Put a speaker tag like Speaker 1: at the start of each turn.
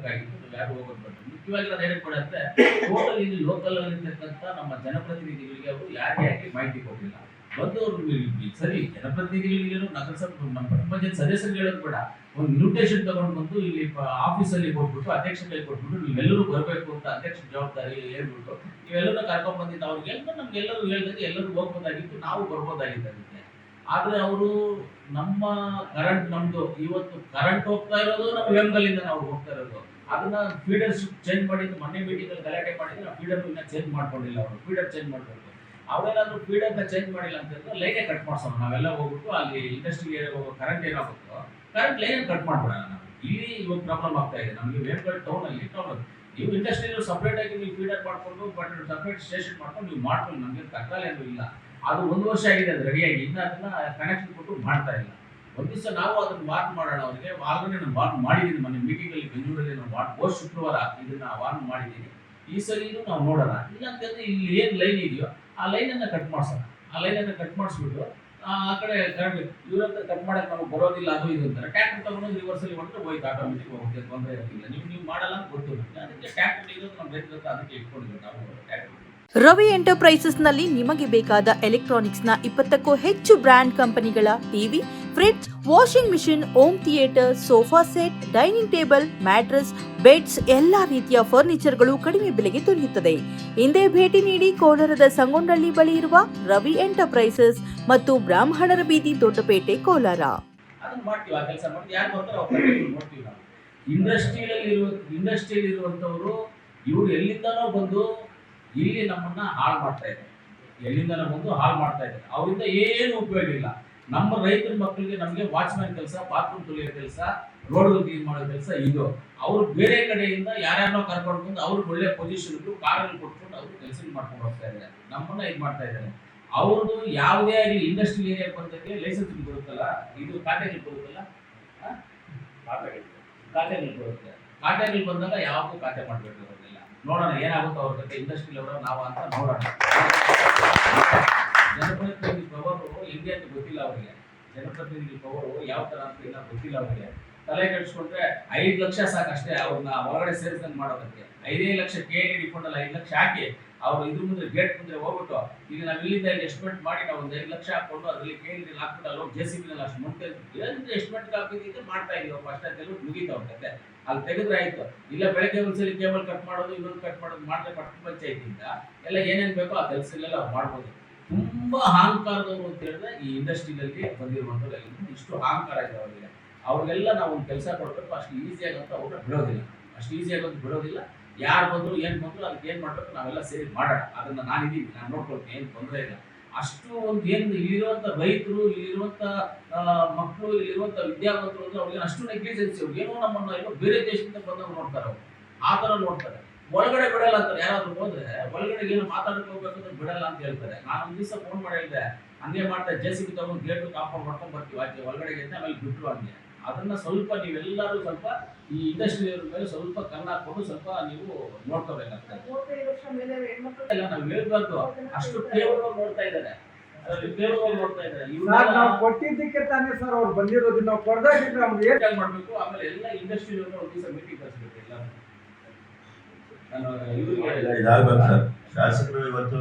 Speaker 1: ಹೋಗ್ಬೇಕಾಗಿತ್ತು ನಾವು ಯಾರು ಹೋಗೋದು ಮುಖ್ಯವಾಗಿ ನಾನು ಹೇಳಕ್ ಬೇಡ ಅಂದ್ರೆ ಟೋಟಲ್ ಇಲ್ಲಿ ಲೋಕಲ್ ಇರ್ತಕ್ಕಂಥ ನಮ್ಮ ಜನಪ್ರತಿನಿಧಿಗಳಿಗೆ ಅವರು ಯಾರಿಗೆ ಯಾಕೆ ಮಾಹಿತಿ ಕೊಟ್ಟಿಲ್ಲ. ಬಂದವರು ಸರಿ ಜನಪ್ರತಿನಿಧಿಗಳಿಗೆ ನಗರಸಭೆ, ನಮ್ಮ ಪಂಚಾಯತ್ ಸದಸ್ಯರಿಗೆ ಹೇಳೋದು ಬೇಡ ಒಂದು ಇನ್ವಿಟೇಷನ್ ತಗೊಂಡು ಬಂದು ಇಲ್ಲಿ ಆಫೀಸಲ್ಲಿ ಕೊಟ್ಬಿಟ್ಟು ಅಧ್ಯಕ್ಷ ಕೈ ಕೊಟ್ಬಿಟ್ಟು ನೀವೆಲ್ಲರೂ ಬರಬೇಕು ಅಂತ ಅಧ್ಯಕ್ಷ ಜವಾಬ್ದಾರಿ ಹೇಳ್ಬಿಟ್ಟು ನೀವೆಲ್ಲರೂ ಕರ್ಕೊಂಡ್ ಬಂದಿದ್ದ ಅವ್ರಿಗೆ ಎಲ್ಲ ನಮ್ಗೆಲ್ಲರೂ ಹೇಳಿದ್ರೆ ಎಲ್ಲರೂ ಹೋಗ್ಬೋದಾಗಿತ್ತು, ನಾವು ಬರ್ಬೋದಾಗಿತ್ತು ಆದ್ರೆ ಅವರು ನಮ್ಮ ಕರೆಂಟ್ ನಮ್ದು, ಇವತ್ತು ಕರೆಂಟ್ ಹೋಗ್ತಾ ಇರೋದು ನಮ್ಮ ವೆಂಗಲಿಂದ ನಾವು ಹೋಗ್ತಾ ಇರೋದು. ಅದನ್ನ ಫೀಡರ್ಸ್ ಚೇಂಜ್ ಮಾಡಿದ್ದು, ಮೊನ್ನೆ ಮೀಟಿಂಗ್ ಅಲ್ಲಿ ಗಲಾಟೆ ಮಾಡಿದ್ರೆ ನಾವು ಫೀಡರ್ ಇನ್ನ ಚೇಂಜ್ ಮಾಡ್ಕೊಂಡಿಲ್ಲ ಅವರು. ಫೀಡರ್ ಚೇಂಜ್ ಮಾಡ್ಕೊಂಡು ಅವರೇನಾದ್ರೂ ಫೀಡರ್ನ ಚೇಂಜ್ ಮಾಡಿಲ್ಲ ಅಂತಂದ್ರೆ ಲೈನೇ ಕಟ್ ಮಾಡ್ಸೋಣ. ನಾವೆಲ್ಲ ಹೋಗ್ಬಿಟ್ಟು ಅಲ್ಲಿ ಇಂಡಸ್ಟ್ರಿ ಏರಿಯಾ ಹೋಗೋ ಕರೆಂಟ್ ಏನಾಗುತ್ತೋ ಕರೆಂಟ್ ಲೈನ್ ಕಟ್ ಮಾಡ್ಬಿಡೋಣ ನಾವು ಇಲ್ಲಿ ಇವಾಗ ಪ್ರಾಬ್ಲಮ್ ಆಗ್ತಾ ಇದೆ. ನಮಗೆ ವೇರ್ಗಲ್ ಟೌನ್ ಅಲ್ಲಿ ಪ್ರಾಬ್ಲಮ್ ನೀವು ಇಂಡಸ್ಟ್ರಿ ಸಪ್ರೇಟ್ ಆಗಿ ನೀವು ಫೀಡರ್ ಮಾಡ್ಕೊಂಡು ಬಟ್ ಸಪ್ರೇಟ್ ಸ್ಟೇಷನ್ ಮಾಡ್ಕೊಂಡು ನೀವು ಮಾಡ್ಕೊಂಡು, ನಮಗೆ ಏನು ಇಲ್ಲ. ಅದು ಒಂದು ವರ್ಷ ಆಗಿದೆ ಅದು ರೆಡಿಯಾಗಿ ಇನ್ನ ಅದನ್ನ ಕನೆಕ್ಷನ್ ಕೊಟ್ಟು ಮಾಡ್ತಾ ಇಲ್ಲ. ಒಂದ್ ದಿವಸ ನಾವು ಅದನ್ನ ವಾರ್ನ್ ಮಾಡೋಣ ಅವರಿಗೆ. ಆಲ್ರೆಡಿ ನಾನು ವಾರ್ನ್ ಮಾಡಿದ್ದೀನಿ. ಮೀಟಿಂಗ್ ಅಲ್ಲಿ ಬೆಂಗಳೂರಲ್ಲಿ ನಾವು ವಾರ್ನ್ ಹೋದ ಶುಕ್ರವಾರ ಇದನ್ನ ವಾರ್ನ್ ಮಾಡಿದ್ದೀನಿ. ಈ ಸರಿ ಇದು ನಾವು ನೋಡೋಣ. ಇಲ್ಲ ಅಂತಂದ್ರೆ ಇಲ್ಲಿ ಏನು ಲೈನ್ ಇದೆಯೋ, ಆ ಲೈನ್ ಅನ್ನ ಕಟ್ ಮಾಡ್ಸೋಣ. ಆ ಲೈನ್ ಅನ್ನ ಕಟ್ ಮಾಡಿಸ್ಬಿಟ್ಟು, ಆ ಕಡೆ ಕರೆಂಟ್ ಇವ್ರ ಹತ್ರ ಕಟ್ ಮಾಡಕ್ಕೆ ನಮಗೆ ಬರೋದಿಲ್ಲ, ಅದು ಇದು ಅಂತಾರೆ. ಟ್ಯಾಕ್ಟರ್ ತಗೊಂಡು ರಿವರ್ಸ್ ಅಲ್ಲಿ ಹೊಂಟ್ರೆ ಹೋಯ್ತು ಆಟೋಮೆಟಿಕ್ ಹೋಗುತ್ತೆ, ತೊಂದರೆ ಇರೋದಿಲ್ಲ. ನೀವು ನೀವು ಮಾಡಲ್ಲ ಅಂತ ಗೊತ್ತು ನಮ್ಗೆ. ಅದಕ್ಕೆ ಟ್ಯಾಕ್ಟರ್ ಇರೋದು ನಮ್ಮ ರೈತರ ಅದಕ್ಕೆ ಇಟ್ಕೊಂಡಿದ್ದೀವಿ ನಾವು ಟ್ಯಾಕ್ಟರ್
Speaker 2: ರವಿ ಎಂಟರ್ಪ್ರೈಸಸ್ನಲ್ಲಿ ನಿಮಗೆ ಬೇಕಾದ ಎಲೆಕ್ಟ್ರಾನಿಕ್ಸ್ನ ಇಪ್ಪತ್ತಕ್ಕೂ ಹೆಚ್ಚು ಬ್ರ್ಯಾಂಡ್ ಕಂಪನಿಗಳ TV fridge washing machine home theatre sofa set dining table mattress beds ಎಲ್ಲಾ ರೀತಿಯ ಫರ್ನಿಚರ್ಗಳು ಕಡಿಮೆ ಬೆಲೆಗೆ ದೊರೆಯುತ್ತದೆ. ಹಿಂದೆ ಭೇಟಿ ನೀಡಿ ಕೋಲಾರದ ಸಂಗೊಂಡಳ್ಳಿ ಬಳಿ ಇರುವ ರವಿ ಎಂಟರ್ಪ್ರೈಸಸ್ ಮತ್ತು ಬ್ರಾಹ್ಮಣರ ಬೀದಿ ದೊಡ್ಡಪೇಟೆ, ಕೋಲಾರ.
Speaker 1: ಇವ್ರು ಎಲ್ಲಿಂದನೋ ಬಂದು ಇಲ್ಲಿ ನಮ್ಮನ್ನ ಹಾಳು ಮಾಡ್ತಾ ಇದ್ದಾರೆ. ಎಲ್ಲಿಂದನೋ ಬಂದು ಹಾಳು ಮಾಡ್ತಾ ಇದ್ದಾರೆ. ಅವರಿಂದ ಏನು ಉಪಯೋಗ ಇಲ್ಲ. ನಮ್ಮ ರೈತರ ಮಕ್ಕಳಿಗೆ ನಮಗೆ ವಾಚ್ಮ್ಯಾನ್ ಕೆಲಸ ಬಾತ್ರೂಮ್ ತೊಳೆಯೋ ಕೆಲಸ ರೋಡ್ ಕ್ಲೀನ್ ಮಾಡೋ ಕೆಲಸ ಇದು. ಅವ್ರು ಬೇರೆ ಕಡೆಯಿಂದ ಯಾರ್ಯಾರನೋ ಕರ್ಕೊಂಡು ಬಂದು ಅವ್ರಿಗೆ ಒಳ್ಳೆ ಪೊಸಿಷನ್ ಇಟ್ಟು ಕಾರಲ್ಲಿ ಕೊಟ್ಕೊಂಡು ಅವ್ರು ಕೆಲಸ ಮಾಡ್ಕೊಂಡು ಹೋಗ್ತಾ ಇದ್ದಾರೆ. ನಮ್ಮನ್ನ ಇದು ಮಾಡ್ತಾ ಇದ್ದಾರೆ. ಅವ್ರದ್ದು ಯಾವುದೇ ಆಗಲಿ ಇಂಡಸ್ಟ್ರಿ ಏರಿಯಾ ಬಂದಕ್ಕೆ ಲೈಸೆನ್ಸ್ ಬರುತ್ತಲ್ಲ? ಇದು ಖಾತೆಗಳು ಬರುತ್ತಲ್ಲ? ಖಾತೆಗಳು ಖಾತೆಗೆ ಬರುತ್ತೆ. ಖಾತೆಗಳು ಬಂದಾಗ ಯಾವಾಗೂ ಖಾತೆ ಮಾಡಬೇಕು ನೋಡೋಣ ಏನಾಗುತ್ತೋ ಅವ್ರ ಜೊತೆ ಇಂಡಸ್ಟ್ರಿ ಅವರ ನಾವು ಅಂತ ನೋಡೋಣ. ಜನಪ್ರತಿನಿಧಿ ಪವರು ಹೆಂಗೆ ಅಂತ ಗೊತ್ತಿಲ್ಲ ಅವರಿಗೆ. ಜನಪ್ರತಿನಿಧಿ ಪವರು ಯಾವ ತರ ಅಂತ ಇಲ್ಲ ಗೊತ್ತಿಲ್ಲ ಅವರಿಗೆ. ತಲೆ ಕೆಡಿಸ್ಕೊಂಡ್ರೆ ಐದು ಲಕ್ಷ ಸಾಕಷ್ಟೇ ಅವ್ರನ್ನ ಹೊರಗಡೆ ಸೇರಿಸ್ದಂಗೆ ಮಾಡೋದಕ್ಕೆ. ಐದೇ ಲಕ್ಷ ಕೆ ಡಿ ಫಂಡ್ ಅಲ್ಲಿ ಐದು ಲಕ್ಷ ಹಾಕಿ ಅವ್ರು ಇದ್ರ ಮುಂದೆ ಗೇಟ್ ಮುಂದೆ ಹೋಗ್ಬಿಟ್ಟು, ಈಗ ನಾವು ಇಲ್ಲಿಂದ ಇಲ್ಲಿ ಎಸ್ಟಿಮೇಟ್ ಮಾಡಿ ನಾವು ಒಂದು ಐದು ಲಕ್ಷ ಹಾಕೊಂಡು ಅದರಲ್ಲಿ ಕೇಳಿ ಹಾಕ್ಬಿಟ್ಟು ಅಲ್ಲಿ ಹೋಗಿ ಜೆ ಸಿ ಬಿನಲ್ಲಿ ಅಷ್ಟು ಮುಂದೆ ಏನು ಎಸ್ಟಿಮೇಟ್ ಹಾಕಿದ್ದು ಮಾಡ್ತಾ ಇದ್ದೀವಿ ಫಸ್ಟ್ ಅಂತ ಹೇಳಿ ಹೋಗ್ತದೆ ಅಲ್ಲಿ ತೆಗೆದ್ರೆ ಆಯ್ತು. ಇಲ್ಲ ಬೆಳಗ್ಗೆ ಒಂದ್ಸಲಿ ಕೇಬಲ್ ಕಟ್ ಮಾಡೋದು, ಇನ್ನೊಂದು ಕಟ್ ಮಾಡೋದು ಮಾಡಿದ್ರೆ ಪಟ್ಟ ಪಂಚಾಯತಿಯಿಂದ. ಎಲ್ಲ ಏನೇನ್ ಬೇಕೋ ಆ ಕೆಲಸ ಮಾಡ್ಬೋದು. ತುಂಬಾ ಅಹಂಕಾರದವರು ಅಂತ ಹೇಳಿದ್ರೆ ಈ ಇಂಡಸ್ಟ್ರಿಯಲ್ಲಿ ಬಂದಿರುವಂಥವ್ರು ಎಲ್ಲ ಇಷ್ಟು ಅಹಂಕಾರ ಇದೆ ಅವರಿಗೆ. ಅವ್ರಿಗೆಲ್ಲ ನಾವು ಒಂದು ಕೆಲಸ ಕೊಡ್ಬೇಕು, ಅಷ್ಟು ಈಸಿಯಾಗಿ ಅಂತ ಅವ್ರನ್ನ ಬಿಡೋದಿಲ್ಲ. ಅಷ್ಟು ಈಸಿಯಾಗಿ ಅಂತ ಬಿಡೋದಿಲ್ಲ. ಯಾರು ಬಂದ್ರು, ಏನ್ ಬಂದ್ರು ಅದಕ್ಕೆ ಏನ್ ಮಾಡ್ಬೇಕು ನಾವೆಲ್ಲ ಸೇರಿ ಮಾಡೋಣ. ಅದನ್ನ ನಾನು ನಾನು ನೋಡ್ಕೊಳ್ತೀನಿ, ಏನು ತೊಂದರೆ ಇಲ್ಲ. ಅಷ್ಟು ಒಂದು ಏನು ಇಲ್ಲಿರುವಂತ ರೈತರು ಇಲ್ಲಿರುವಂತ ಮಕ್ಕಳು ಇಲ್ಲಿರುವಂತ ವಿದ್ಯಾವಂತರು ಅಂದ್ರೆ ಅವ್ರಿಗೆ ಅಷ್ಟು ನೆಗ್ಲಿಜೆನ್ಸಿ ಅವ್ರು ಏನೋ ನಮ್ಮನ್ನ ಏನೋ ಬೇರೆ ದೇಶದಿಂದ ಬಂದವ್ರು ನೋಡ್ತಾರೆ ಅವ್ರು. ಆ ಥರ ನೋಡ್ತಾರೆ. ಒಳಗಡೆ ಬಿಡಲ್ಲ ಅಂತಾರೆ ಯಾರಾದ್ರೂ ಹೋದ್ರೆ ಒಳಗಡೆ ಏನು ಮಾತಾಡಕ್ಕೆ ಹೋಗ್ಬೇಕಂದ್ರೆ ಬಿಡಲ್ಲ ಅಂತ ಹೇಳ್ತಾರೆ. ನಾನು ಒಂದ್ ದಿವಸ ಫೋನ್ ಮಾಡಿ ಹೇಳಿದೆ ಹಂಗೆ ಮಾಡ್ತಾ ಜೆ ಸಿ ಬಿ ತಗೊಂಡು ಗೇಟ್ ಕಾಂಪೌಂಡ್ ಮಾಡ್ಕೊಂಡ್ ಬರ್ತೀವಿ. ಆಚೆ ಒಳಗಡೆ ಅಂತ ಆಮೇಲೆ ಬಿಟ್ರು ಹಂಗೆ. ಅದನ್ನ ಸ್ವಲ್ಪ ನೀವೆಲ್ಲರೂ ಸ್ವಲ್ಪ ಈ ಇಂಡಸ್ಟ್ರಿ ಮೇಲೆ ಸ್ವಲ್ಪ ಕಣ್ಣು ಹಾಕೊಂಡು ಸ್ವಲ್ಪ ನೀವು ನೋಡ್ಕೋಬೇಕಾಗ್ತದೆ. ಎಲ್ಲ ನಾವು ಹೇಳ್ಬಾರ್ದು. ಅಷ್ಟು ಕೇವಲ ನೋಡ್ತಾ ಇದ್ದಾರೆ.
Speaker 3: ನಾವು ಕೊಟ್ಟಿದ್ದಕ್ಕೆ ತಾನೇ ಸರ್ ಅವ್ರು ಬಂದಿರೋದು. ನಾವು ಕೊಡ್ದಾಗಿದ್ರೆ ನಮ್ಗೆ ಏನ್
Speaker 1: ಮಾಡ್ಬೇಕು. ಆಮೇಲೆ ಎಲ್ಲ ಇಂಡಸ್ಟ್ರಿ ಒಂದು ದಿವಸ ಮೀಟಿಂಗ್ ಕಳಿಸ್ಬೇಕು ಎಲ್ಲ
Speaker 4: ಇದಾಗಬೇಕು ಸರ್. ಶಾಸಕರು ಇವತ್ತು